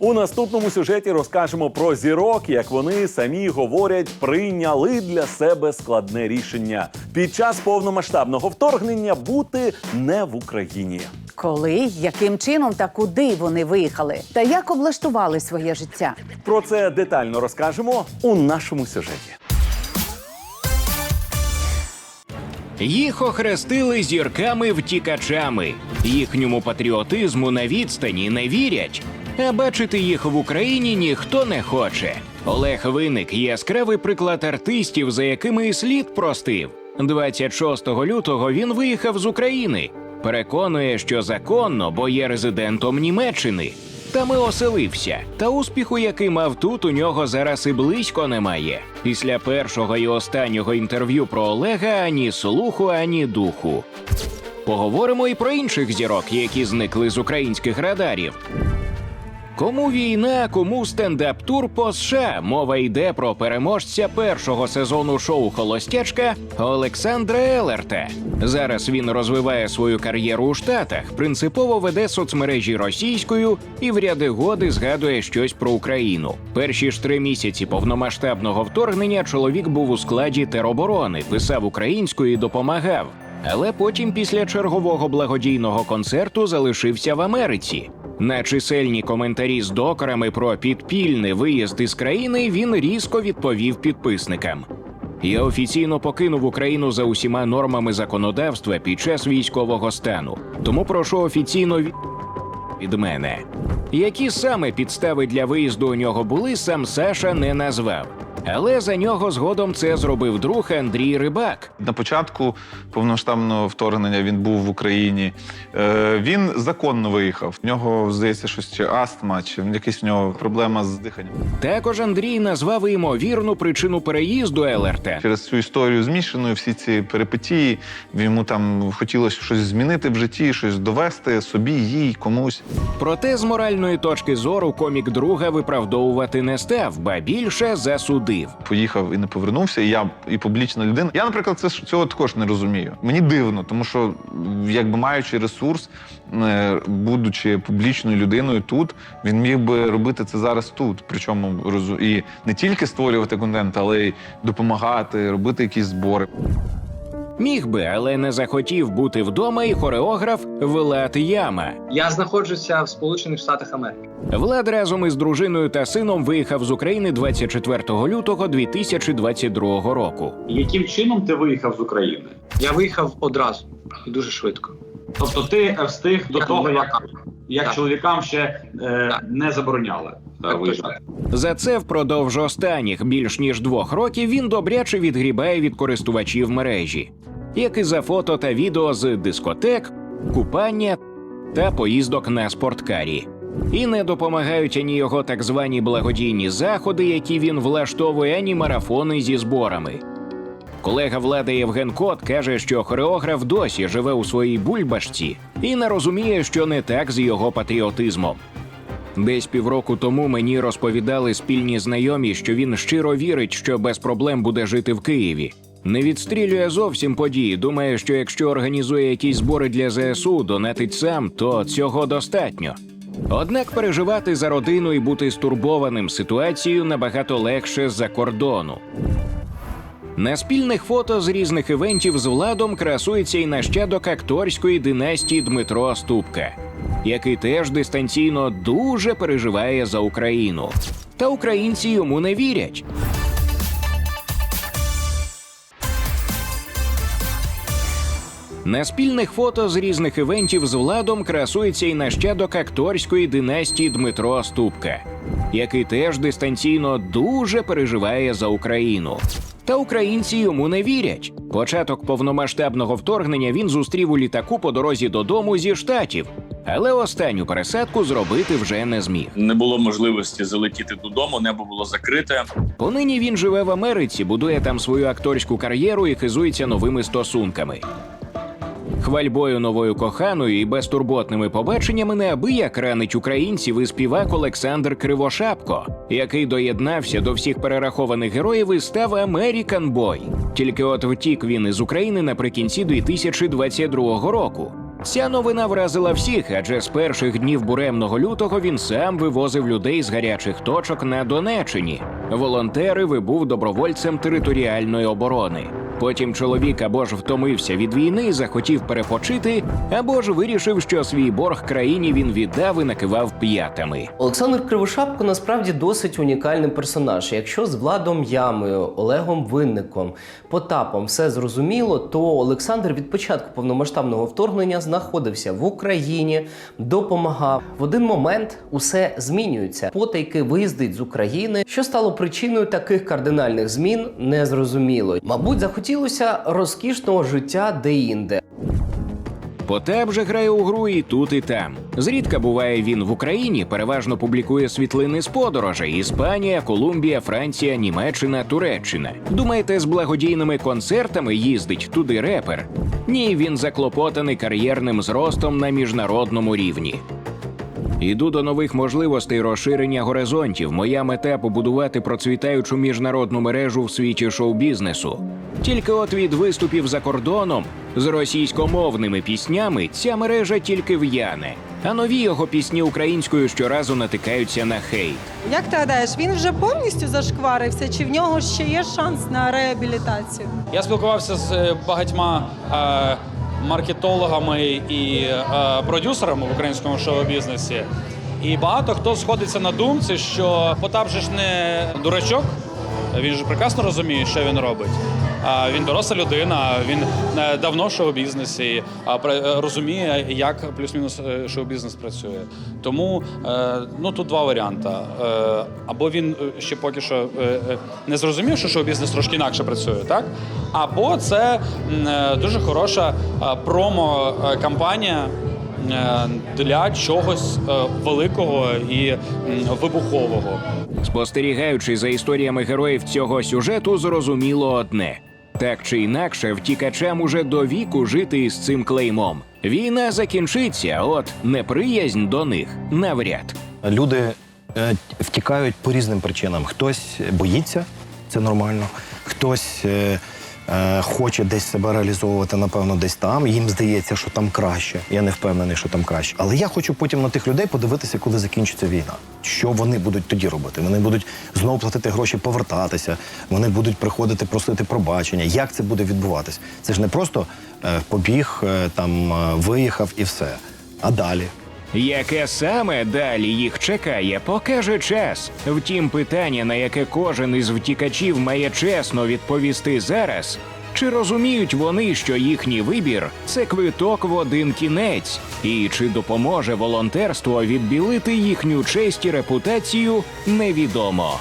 У наступному сюжеті розкажемо про зірок, як вони самі говорять, прийняли для себе складне рішення під час повномасштабного вторгнення бути не в Україні. Коли, яким чином та куди вони виїхали, та як облаштували своє життя? Про це детально розкажемо у нашому сюжеті. Їх охрестили зірками-втікачами. Їхньому патріотизму на відстані не вірять. А бачити їх в Україні ніхто не хоче. Олег Винник яскравий приклад артистів, за якими і слід простив. 26 лютого він виїхав з України. Переконує, що законно, бо є резидентом Німеччини. Там і оселився. Та успіху, який мав тут, у нього зараз і близько немає. Після першого і останнього інтерв'ю про Олега ані слуху, ані духу. Поговоримо і про інших зірок, які зникли з українських радарів. Кому війна, кому стендап-тур по США. Мова йде про переможця першого сезону шоу Холостячка Олександра Елерта. Зараз він розвиває свою кар'єру у Штатах, принципово веде соцмережі російською і в ряди годи згадує щось про Україну. Перші ж три місяці повномасштабного вторгнення чоловік був у складі тероборони, писав українською і допомагав. Але потім, після чергового благодійного концерту, залишився в Америці. На чисельні коментарі з докорами про підпільний виїзд із країни він різко відповів підписникам. Я офіційно покинув Україну за усіма нормами законодавства під час військового стану. Тому прошу офіційно від, мене. Які саме підстави для виїзду у нього були, сам Саша не назвав. Але за нього згодом це зробив друг Андрій Рибак. На початку повномасштабного вторгнення він був в Україні. Е, він законно виїхав. В нього, здається, щось чи астма, чи якась в нього проблема з диханням. Також Андрій назвав ймовірну причину переїзду Елерта. Через цю історію змішаною, всі ці перипетії, йому там хотілося щось змінити в житті, щось довести собі, їй, комусь. Проте з моральної точки зору комік друга виправдовувати не став, ба більше засудив. Поїхав і не повернувся. І я і публічна людина. Я, наприклад, це цього також не розумію. Мені дивно, тому що, якби маючи ресурс, е, будучи публічною людиною тут, він міг би робити це зараз тут. Причому і не тільки створювати контент, але й допомагати, робити якісь збори. Міг би, але не захотів бути вдома і хореограф Влад Яма. Я знаходжуся в Сполучених Штатах Америки. Влад разом із дружиною та сином виїхав з України 24 лютого 2022 року. Яким чином ти виїхав з України? Я виїхав одразу і дуже швидко. Тобто ти встиг до Я того, як, як Так. чоловікам ще е, не забороняли е. За це впродовж останніх більш ніж двох років він добряче відгрібає від користувачів мережі, як і за фото та відео з дискотек, купання та поїздок на спорткарі. І не допомагають ані його так звані благодійні заходи, які він влаштовує, ані марафони зі зборами. Колега влади Євген Кот каже, що хореограф досі живе у своїй бульбашці і не розуміє, що не так з його патріотизмом. Десь півроку тому мені розповідали спільні знайомі, що він щиро вірить, що без проблем буде жити в Києві. Не відстрілює зовсім події. Думає, що якщо організує якісь збори для ЗСУ, донатить сам, то цього достатньо. Однак переживати за родину і бути стурбованим ситуацією набагато легше з-за кордону. На спільних фото з різних івентів з владом красується і нащадок акторської династії Дмитро Ступка, який теж дистанційно дуже переживає за Україну. Та українці йому не вірять. На спільних фото з різних івентів з владом красується і нащадок акторської династії Дмитро Ступка, який теж дистанційно дуже переживає за Україну. Та українці йому не вірять. Початок повномасштабного вторгнення він зустрів у літаку по дорозі додому зі штатів, але останню пересадку зробити вже не зміг. не було можливості залетіти додому, небо було закрите. Понині він живе в Америці, будує там свою акторську кар'єру і хизується новими стосунками. Хвальбою новою коханою і безтурботними побаченнями неабияк ранить українців і співак Олександр Кривошапко, який доєднався до всіх перерахованих героїв і став Американ Бой. Тільки от втік він із України наприкінці 2022 року. Ця новина вразила всіх, адже з перших днів буремного лютого він сам вивозив людей з гарячих точок на Донеччині. Волонтерив і був добровольцем територіальної оборони. Потім чоловік або ж втомився від війни, і захотів перепочити, або ж вирішив, що свій борг країні він віддав і накивав п'ятами. Олександр Кривошапко насправді досить унікальний персонаж. Якщо з Владом Ямою, Олегом Винником, Потапом все зрозуміло, то Олександр від початку повномасштабного вторгнення знаходився в Україні, допомагав. В один момент усе змінюється. Потайки виїздить з України. Що стало причиною таких кардинальних змін, незрозуміло. Мабуть, захотілося розкішного життя де-інде. Потап же грає у гру і тут, і там. Зрідка буває він в Україні, переважно публікує світлини з подорожей: Іспанія, Колумбія, Франція, Німеччина, Туреччина. Думаєте, з благодійними концертами їздить туди репер? Ні, він заклопотаний кар'єрним зростом на міжнародному рівні. Іду до нових можливостей розширення горизонтів. Моя мета побудувати процвітаючу міжнародну мережу в світі шоу-бізнесу. Тільки от від виступів за кордоном з російськомовними піснями ця мережа тільки в'яне, а нові його пісні українською щоразу натикаються на хейт. Як ти гадаєш, він вже повністю зашкварився, чи в нього ще є шанс на реабілітацію? Я спілкувався з е, багатьма е, маркетологами і е, продюсерами в українському шоу-бізнесі. І багато хто сходиться на думці, що Потап же ж не дурачок. Він ж прекрасно розуміє, що він робить. Він доросла людина, він е, давно в шоу-бізнесі, е, розуміє, як плюс-мінус е, шоу-бізнес працює. Тому ну тут два варіанти. Або він ще поки що не зрозумів, що шоу-бізнес трошки інакше працює, так? Або це дуже хороша промо-кампанія для чогось е, великого і вибухового. Спостерігаючи за історіями героїв цього сюжету, зрозуміло одне: так чи інакше, втікачам уже до віку жити із цим клеймом. Війна закінчиться, от неприязнь до них навряд. Люди е, втікають по різним причинам. Хтось боїться, це нормально, хтось е, е, хоче десь себе реалізовувати, напевно, десь там. Їм здається, що там краще. Я не впевнений, що там краще. Але я хочу потім на тих людей подивитися, коли закінчиться війна. Що вони будуть тоді робити? Вони будуть знову платити гроші, повертатися. Вони будуть приходити просити пробачення. Як це буде відбуватись? Це ж не просто е, побіг, е, там е, виїхав і все. А далі. Яке саме далі їх чекає, покаже час. Втім, питання, на яке кожен із втікачів має чесно відповісти зараз. Чи розуміють вони, що їхній вибір це квиток в один кінець, і чи допоможе волонтерство відбілити їхню честь і репутацію, невідомо.